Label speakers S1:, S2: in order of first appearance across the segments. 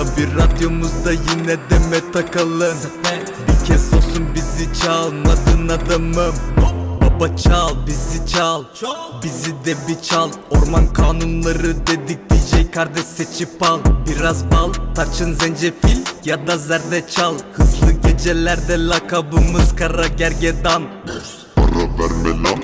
S1: Tabi radyomuzda yine deme takalım Bir kez olsun bizi çalmadın adamım. Baba çal bizi çal. Bizi de bir çal. Orman kanunları dedik DJ kardeş seçip al. Biraz bal tarçın zencefil ya da zerdeçal. Hızlı gecelerde lakabımız kara gergedan.
S2: Ara verme lan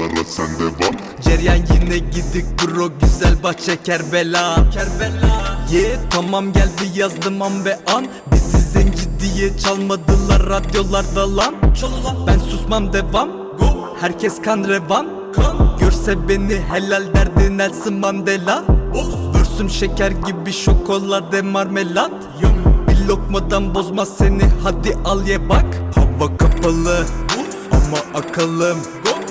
S2: şarkılara sen devam
S1: Ceryan yine gidik bro güzel bahçe Kerbela. Kerbela. Ye tamam geldi yazdım an ve an. Bizi zenci diye çalmadılar radyolarda lan. Ben susmam devam. Herkes kan revan. Görse beni helal derdi Nelson Mandela. Vürsüm şeker gibi şokolade marmelat. Bir lokmadan bozmaz seni hadi al ye bak. Hava kapalı. Ama akalım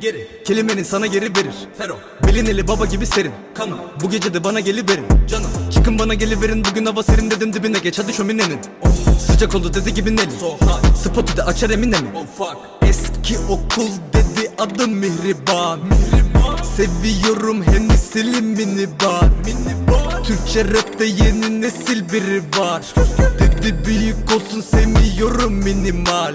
S1: Geri. Kelimenin sana geri verir. Fero. Belin eli baba gibi serin. Kanım. Bu gece de bana geliverin. Canım. Çıkın bana geliverin. Bugün hava serin dedim dibine. Geç hadi şöminenin. Sıcak oldu dedi gibi Nelly. So Spotu da açar emine mi oh, fuck. Eski okul dedi adım Mihriban. Mihriban. Seviyorum Hennessy'li minibar. Minibar. Türkçe rapte yeni nesil biri var. Dedi büyük olsun sevmiyorum minimal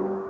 S1: Amen.